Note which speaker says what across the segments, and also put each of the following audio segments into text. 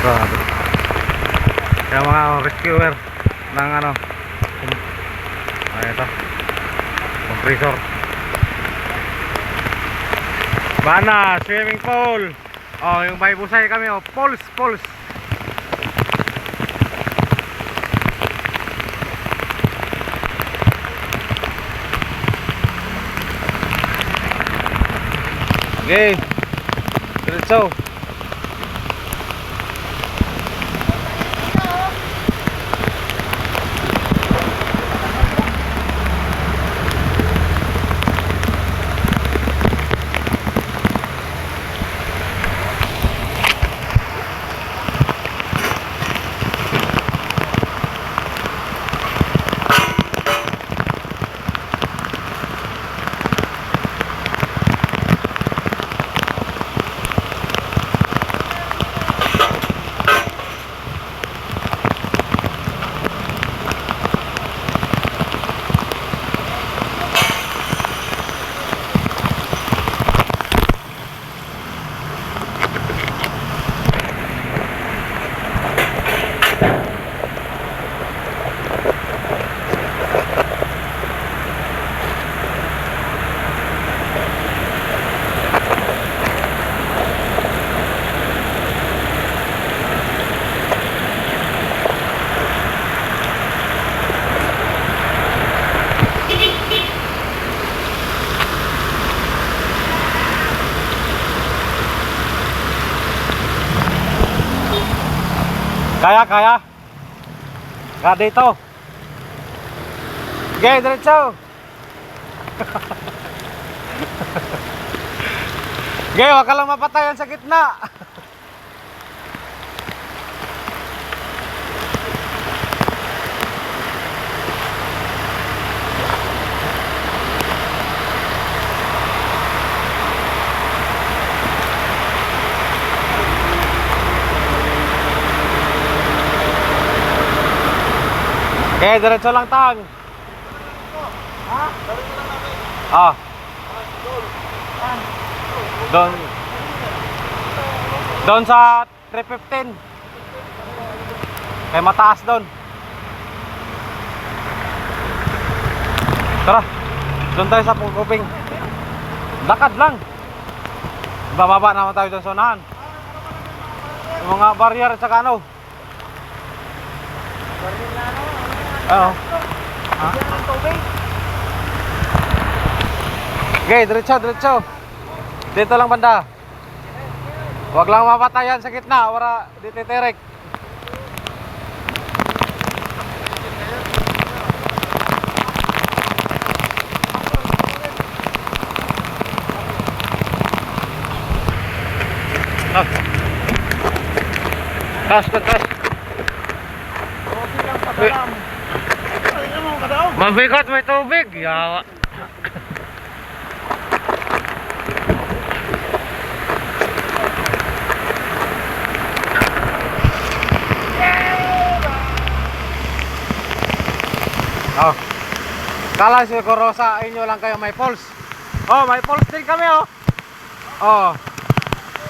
Speaker 1: Grabe. Kaya mga rescuer ng ano. Ay, ito. Compressor. Bana, swimming pool. Oh, yung may busay kami oh. Pulse, pulse. Okay. Diretso. Kaya, kaya. Kaya dito. Okay, diretso. Okay, wag ka lang mapatayan sa gitna. Okay, diretso lang tang. Ah. Doon. Doon sa 315. Kaya mataas doon. Tara. Doon tayo sa pagkuping. Lakad lang. Bababa naman tayo doon sa unahan. Yung mga barrier at saka ano. Oo. Ha? Okay, diretso, diretso. Dito lang banda. Huwag lang mapatayan sa gitna, wala dititerek. Ah. Tas, tas, tas. Mabigat may tubig. Yawa. Oh. Kala siguro sa inyo lang kayo may pulse. Oh, may pulse din kami oh. Oh.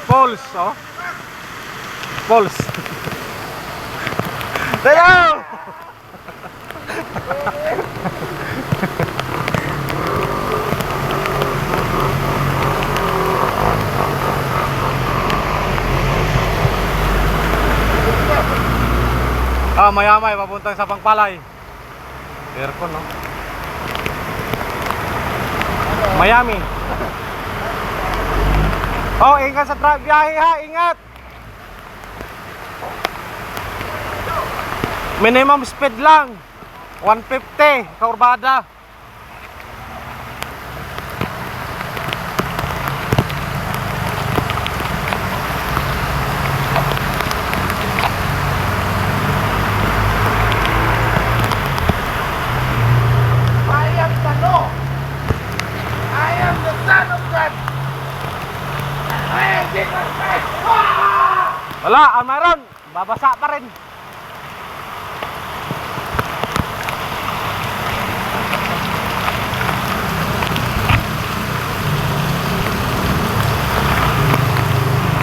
Speaker 1: Pulse, oh. Pulse. Tayo! Ah, maya-maya papuntang sa Pangpalay. Aircon, no? Miami. Oh, ingat sa truck biyahe ha, ingat. Minimum speed lang. 150 kaurbada. Wala, ah, mayroon. Babasa pa rin.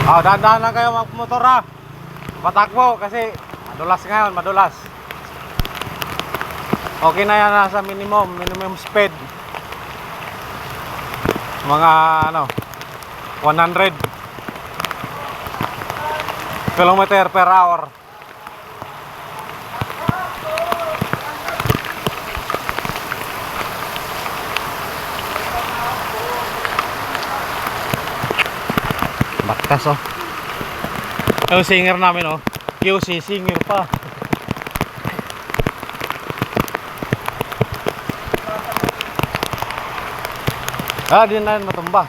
Speaker 1: Ah, dahan-dahan lang kayo magmotor ha. patakbo kasi madulas ngayon, madulas. Okay na yan nasa minimum, minimum speed. Mga ano, 100 kilometer per hour. Bakas oh. Yung singer namin oh. QC singer pa. Ah, di na yan matumba.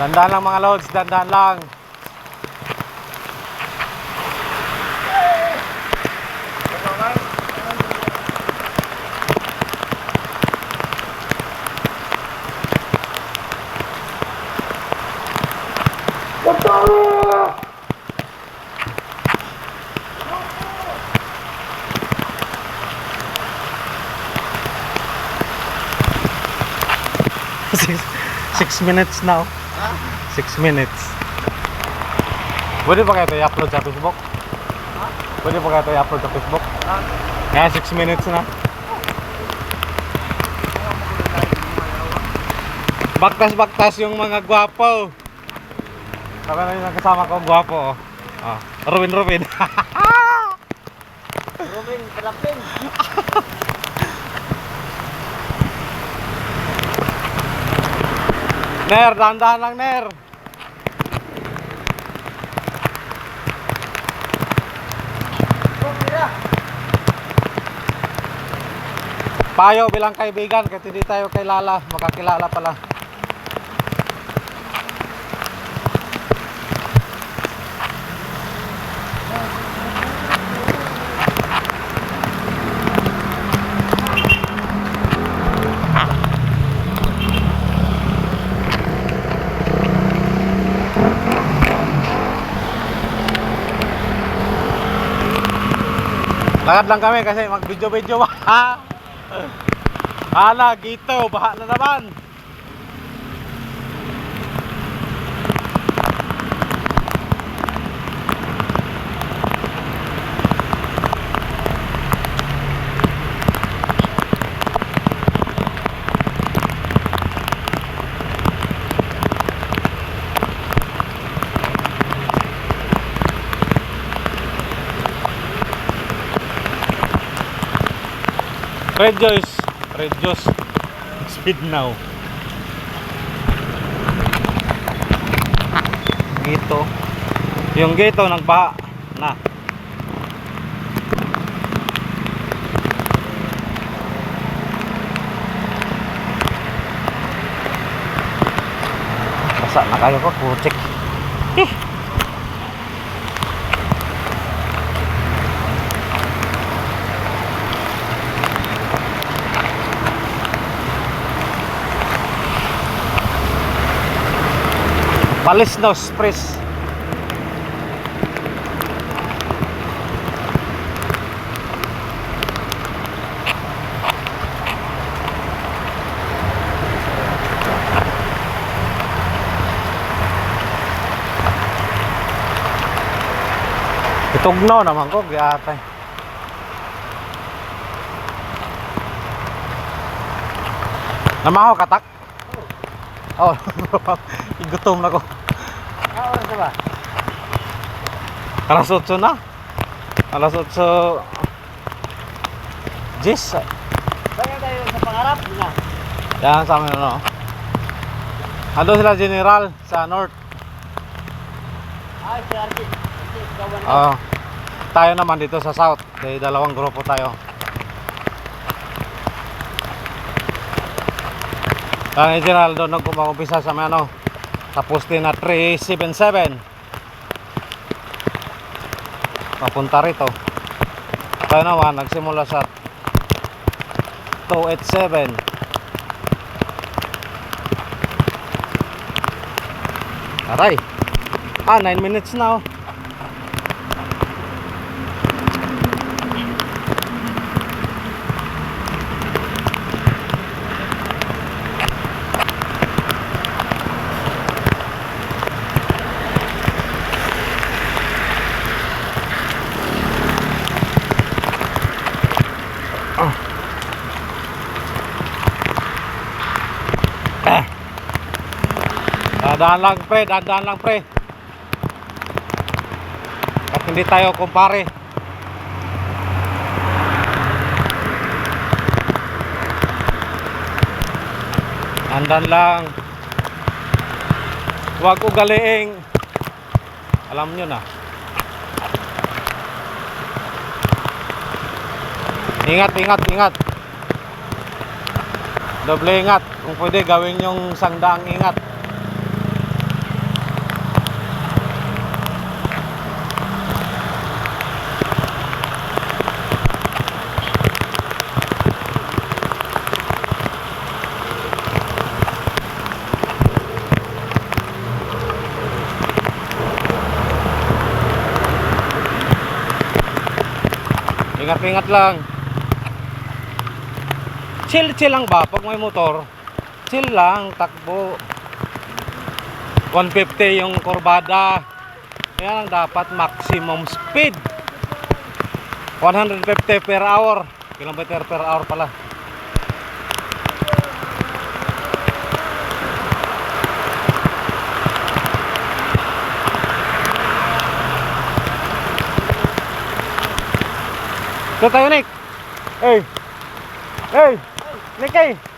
Speaker 1: Dandan lang mga loads, dandan lang. 6 minutes now. 6 minutes. Pwede ba kaya tayo upload sa Facebook? Pwede ba kaya tayo upload sa Facebook? Kaya 6 minutes na. Baktas-baktas yung mga gwapo. Sabi na yung kasama ko, gwapo. Oh. Oh. Ruin-ruin.
Speaker 2: Ruin, kalapin.
Speaker 1: Ner, dahan-dahan lang Ner. Payo bilang kaibigan kahit hindi tayo kilala, makakilala pala. Lakad lang kami kasi mag-video-video pa. Hala, gito, baha na naman. Red Joyce. Red Joyce. Speed now. Gito. Yung gito nagbaha na. Basa na kayo ko, putik. Eh. Palis daw, spres. Itugnaw naman ko, giyatay. Namaho katak? Oh, igutom na ko.
Speaker 2: Ah, oras na ba?
Speaker 1: Alas 8 na. Alas 8. Jis.
Speaker 2: Kaya tayo sa pangarap na.
Speaker 1: Yan sa amin ano. Ando sila general sa north.
Speaker 2: Ay, si Archie.
Speaker 1: Oh. Tayo naman dito sa south. Kaya dalawang grupo tayo. Ang general doon nung kumakumpisa sa may ano. Tapos din na 377. Papunta rito. Tayo naman nagsimula sa 287. Aray. Ah, 9 minutes na oh. Dadaan lang pre, dadaan lang pre. At hindi tayo kumpare. Andan lang. Huwag ugaliing. Alam nyo na. Ingat, ingat, ingat. Doble ingat. Kung pwede, gawin yung sangdaang ingat. Ingat-ingat lang. Chill-chill lang ba pag may motor? Chill lang, takbo. 150 yung kurbada. Kaya lang dapat maximum speed. 150 per hour. Kilometer per hour pala. Ito tayo, Nick. Hey. Hey. Nick, hey.